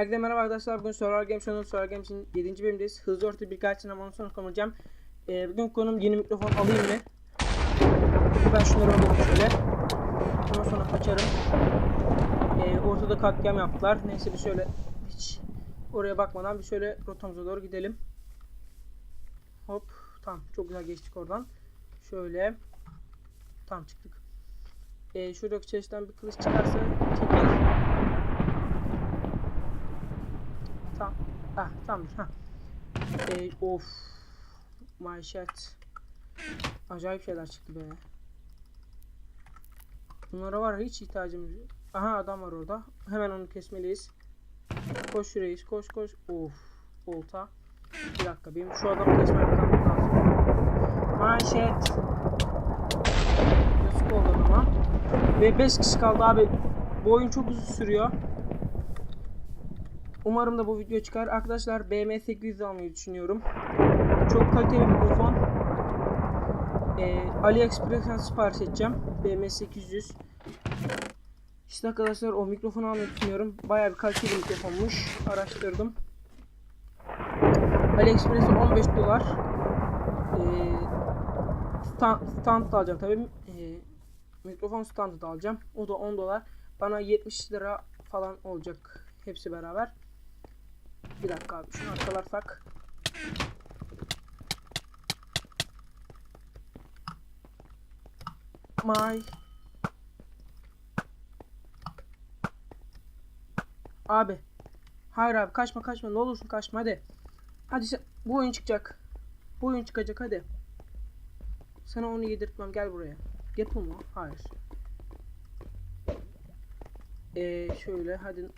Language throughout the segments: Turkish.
Herkese merhaba arkadaşlar. Bugün Survival Games Channel Survival Games'in 7. bölümündeyiz. Hızlı orta birkaç sinema sonra konuşacağım. Ee, bugün konum yeni mikrofon alayım mı? Ben şunları alayım şöyle. Ondan sonra açarım. Ee, ortada katliam yaptılar. Neyse bir şöyle hiç oraya bakmadan bir şöyle rotamıza doğru gidelim. Hop. Tamam. Çok güzel geçtik oradan. Şöyle. Tamam çıktık. Ee, şuradaki chest'ten bir kılıç çıkarsa çekeriz. Tamam. Ah tamamdır. Ha. Ee, of. Maşet. Acayip şeyler çıktı be. Bunlara var hiç ihtiyacımız yok. Aha adam var orada. Hemen onu kesmeliyiz. Koş reis koş koş. Of. Olta. Bir dakika benim şu adamı kesmem lazım. Manşet. Nasıl oldu adama? Ve 5 kişi kaldı abi. Bu oyun çok uzun sürüyor. Umarım da bu video çıkar. Arkadaşlar BM800 almayı düşünüyorum. Çok kaliteli bir mikrofon. Ee, AliExpress'ten sipariş edeceğim. BM800. İşte arkadaşlar o mikrofonu almayı düşünüyorum. Bayağı bir kaliteli mikrofonmuş. Araştırdım. AliExpress'e 15 dolar. Ee, stand, stand alacağım tabii. Ee, mikrofon standı da alacağım. O da 10 dolar. Bana 70 lira falan olacak hepsi beraber. Bir dakika abi şunu arkalarsak. May. Abi. Hayır abi kaçma kaçma ne olursun kaçma hadi. Hadi sen, bu oyun çıkacak. Bu oyun çıkacak hadi. Sana onu yedirtmem gel buraya. Yapı mı? Hayır. Ee, şöyle hadi.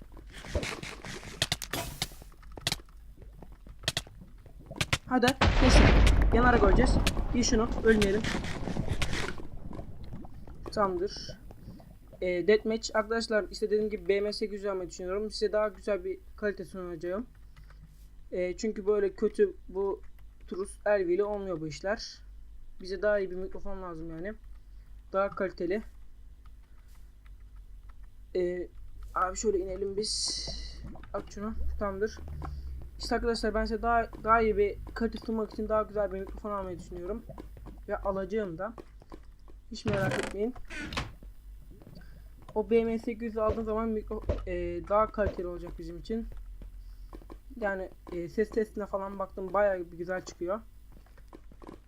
Hadi kesin. Yanarak öleceğiz. Giy şunu ölmeyelim. Tamamdır. Ee, Deathmatch arkadaşlar işte dediğim gibi BM800 almayı düşünüyorum. Size daha güzel bir kalite sunacağım. Ee, çünkü böyle kötü bu Trus Elvi ile olmuyor bu işler. Bize daha iyi bir mikrofon lazım yani. Daha kaliteli. Ee, abi şöyle inelim biz. Aç şunu. Tamamdır. İşte arkadaşlar ben size daha daha iyi bir kalite sunmak için daha güzel bir mikrofon almayı düşünüyorum. Ve alacağım da. Hiç merak etmeyin. O BM800 aldığım zaman mikro, e, daha kaliteli olacak bizim için. Yani e, ses testine falan baktım bayağı bir güzel çıkıyor.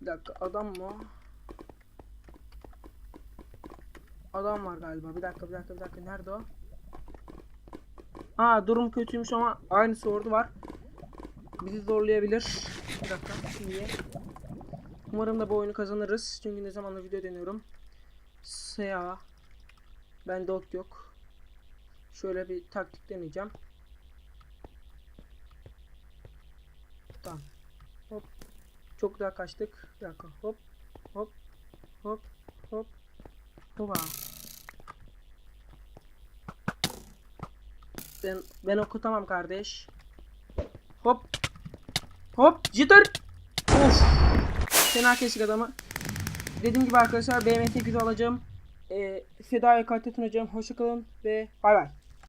Bir dakika adam mı? Adam var galiba. Bir dakika bir dakika bir dakika. Nerede o? Aa durum kötüymüş ama aynısı orada var. Bizi zorlayabilir. Bir dakika. Niye? Umarım da bu oyunu kazanırız. Çünkü ne zamandır video deniyorum. Seya. Ben dot yok. Şöyle bir taktik deneyeceğim. Tamam. Hop. Çok daha kaçtık. Bir dakika. Hop. Hop. Hop. Hop. Hopa. Ben, ben okutamam kardeş. Hop. Hop. Jitter. Of. Fena kesik adamı. Dediğim gibi arkadaşlar BM800 alacağım. Ee, Seda'ya kalite sunacağım. Hoşçakalın ve bay bay.